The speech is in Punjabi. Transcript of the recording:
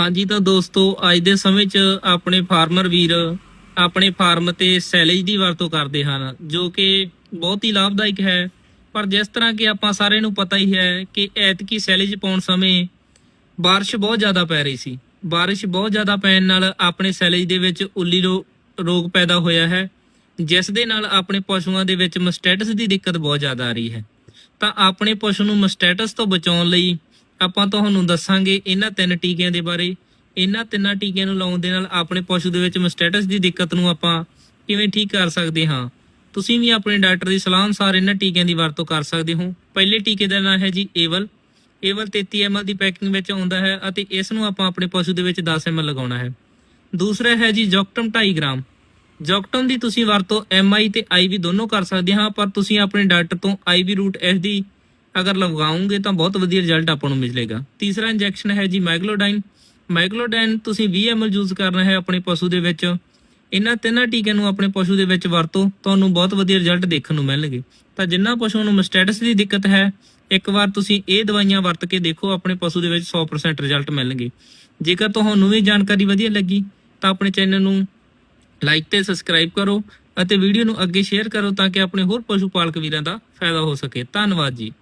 ਹਾਂਜੀ ਤਾਂ ਦੋਸਤੋ, ਅੱਜ ਦੇ ਸਮੇਂ 'ਚ ਆਪਣੇ ਫਾਰਮਰ ਵੀਰ ਆਪਣੇ ਫਾਰਮ ਤੇ ਸੈਲੇਜ ਦੀ ਵਰਤੋਂ ਕਰਦੇ ਹਨ, ਜੋ ਕਿ ਬਹੁਤ ਹੀ ਲਾਭਦਾਇਕ ਹੈ। ਪਰ ਜਿਸ ਤਰ੍ਹਾਂ ਕਿ ਆਪਾਂ ਸਾਰਿਆਂ ਨੂੰ ਪਤਾ ਹੀ ਹੈ ਕਿ ਐਤਕੀ ਸੈਲੇਜ ਪਾਉਣ ਸਮੇਂ ਬਾਰਿਸ਼ ਬਹੁਤ ਜ਼ਿਆਦਾ ਪੈ ਰਹੀ ਸੀ। ਬਾਰਿਸ਼ ਬਹੁਤ ਜ਼ਿਆਦਾ ਪੈਣ ਨਾਲ ਆਪਣੇ ਸੈਲੇਜ ਦੇ ਵਿੱਚ ਉੱਲੀ ਰੋ- ਰੋਗ ਪੈਦਾ ਹੋਇਆ ਹੈ, ਜਿਸ ਦੇ ਨਾਲ ਆਪਣੇ ਪਸ਼ੂਆਂ ਦੇ ਵਿੱਚ ਮਸਟੈਟਸ ਦੀ ਦਿੱਕਤ ਬਹੁਤ ਜ਼ਿਆਦਾ ਆ ਰਹੀ ਹੈ। ਤਾਂ ਆਪਣੇ ਪਸ਼ੂ ਨੂੰ ਮਸਟੈਟਸ ਤੋਂ ਬਚਾਉਣ ਲਈ ਆਪਾਂ ਤੁਹਾਨੂੰ ਦੱਸਾਂਗੇ ਇਹਨਾਂ ਤਿੰਨ ਟੀਕਿਆਂ ਦੇ ਬਾਰੇ। ਇਹਨਾਂ ਤਿੰਨਾਂ ਟੀਕਿਆਂ ਨੂੰ ਲਾਉਣ ਦੇ ਨਾਲ ਆਪਣੇ ਪਸ਼ੂ ਦੇ ਵਿੱਚ ਮਸਟੈਟਸ ਦੀ ਦਿੱਕਤ ਨੂੰ ਆਪਾਂ ਕਿਵੇਂ ਠੀਕ ਕਰ ਸਕਦੇ ਹਾਂ। ਤੁਸੀਂ ਵੀ ਆਪਣੇ ਡਾਕਟਰ ਦੀ ਸਲਾਹ ਅਨੁਸਾਰ ਇਹਨਾਂ ਟੀਕਿਆਂ ਦੀ ਵਰਤੋਂ ਕਰ ਸਕਦੇ ਹੋ। ਪਹਿਲੇ ਟੀਕੇ ਦਾ ਨਾਮ ਹੈ ਜੀ ਏਵਲ। ਏਵਲ 33 ml ਦੀ ਪੈਕਿੰਗ ਵਿੱਚ ਆਉਂਦਾ ਹੈ ਅਤੇ ਇਸ ਨੂੰ ਆਪਾਂ ਆਪਣੇ ਪਸ਼ੂ ਦੇ ਵਿੱਚ 10 ml ਲਗਾਉਣਾ ਹੈ। ਦੂਸਰਾ ਹੈ ਜੀ ਜੋਕਟਮ 2.5 ਗ੍ਰਾਮ। ਜੋਕਟਮ ਦੀ ਤੁਸੀਂ ਵਰਤੋਂ ਐਮਆਈ ਤੇ ਆਈਵੀ ਦੋਨੋਂ ਕਰ ਸਕਦੇ ਹਾਂ, ਪਰ ਤੁਸੀਂ ਆਪਣੇ ਡਾਕਟਰ ਤੋਂ ਆਈਵੀ ਰੂਟ ਐਸ ਦੀ ਅਗਰ ਲਗਾਓਗੇ ਤਾਂ ਬਹੁਤ ਵਧੀਆ ਰਿਜ਼ਲਟ ਆਪਾਂ ਨੂੰ ਮਿਲੇਗਾ। ਤੀਸਰਾ ਇੰਜੈਕਸ਼ਨ ਹੈ ਜੀ ਮਾਈਗਲੋਡਾਈਨ ਮਾਈਗਲੋਡਾਈਨ ਤੁਸੀਂ 20 ml ਯੂਜ਼ ਕਰਨਾ ਹੈ ਆਪਣੇ ਪਸ਼ੂ ਦੇ ਵਿੱਚ। ਇਹਨਾਂ ਤਿੰਨਾਂ ਟੀਕਿਆਂ ਨੂੰ ਆਪਣੇ ਪਸ਼ੂ ਦੇ ਵਿੱਚ ਵਰਤੋ। ਤੁਹਾਨੂੰ ਬਹੁਤ ਵਧੀਆ ਰਿਜ਼ਲਟ ਦੇਖਣ ਨੂੰ ਮਿਲਣਗੇ। ਤਾਂ ਜਿਨ੍ਹਾਂ ਪਸ਼ੂਆਂ ਨੂੰ ਮਸਟੈਟਸ ਦੀ ਦਿੱਕਤ ਹੈ, ਇੱਕ ਵਾਰ ਤੁਸੀਂ ਇਹ ਦਵਾਈਆਂ ਵਰਤ ਕੇ ਦੇਖੋ, ਆਪਣੇ ਪਸ਼ੂ ਦੇ ਵਿੱਚ 100% ਰਿਜ਼ਲਟ ਮਿਲਣਗੇ। ਜੇਕਰ ਤੁਹਾਨੂੰ ਵੀ ਜਾਣਕਾਰੀ ਵਧੀਆ ਲੱਗੀ, ਤਾਂ ਆਪਣੇ ਚੈਨਲ ਨੂੰ ਲਾਈਕ ਤੇ ਸਬਸਕ੍ਰਾਈਬ ਕਰੋ ਅਤੇ ਵੀਡੀਓ ਨੂੰ ਅੱਗੇ ਸ਼ੇਅਰ ਕਰੋ ਤਾਂ ਕਿ ਆਪਣੇ ਹੋਰ ਪਸ਼ੂ ਪਾਲਕ ਵੀਰਾਂ ਦਾ ਫਾਇਦਾ ਹੋ ਸਕੇ। ਧੰਨਵਾਦ ਜੀ।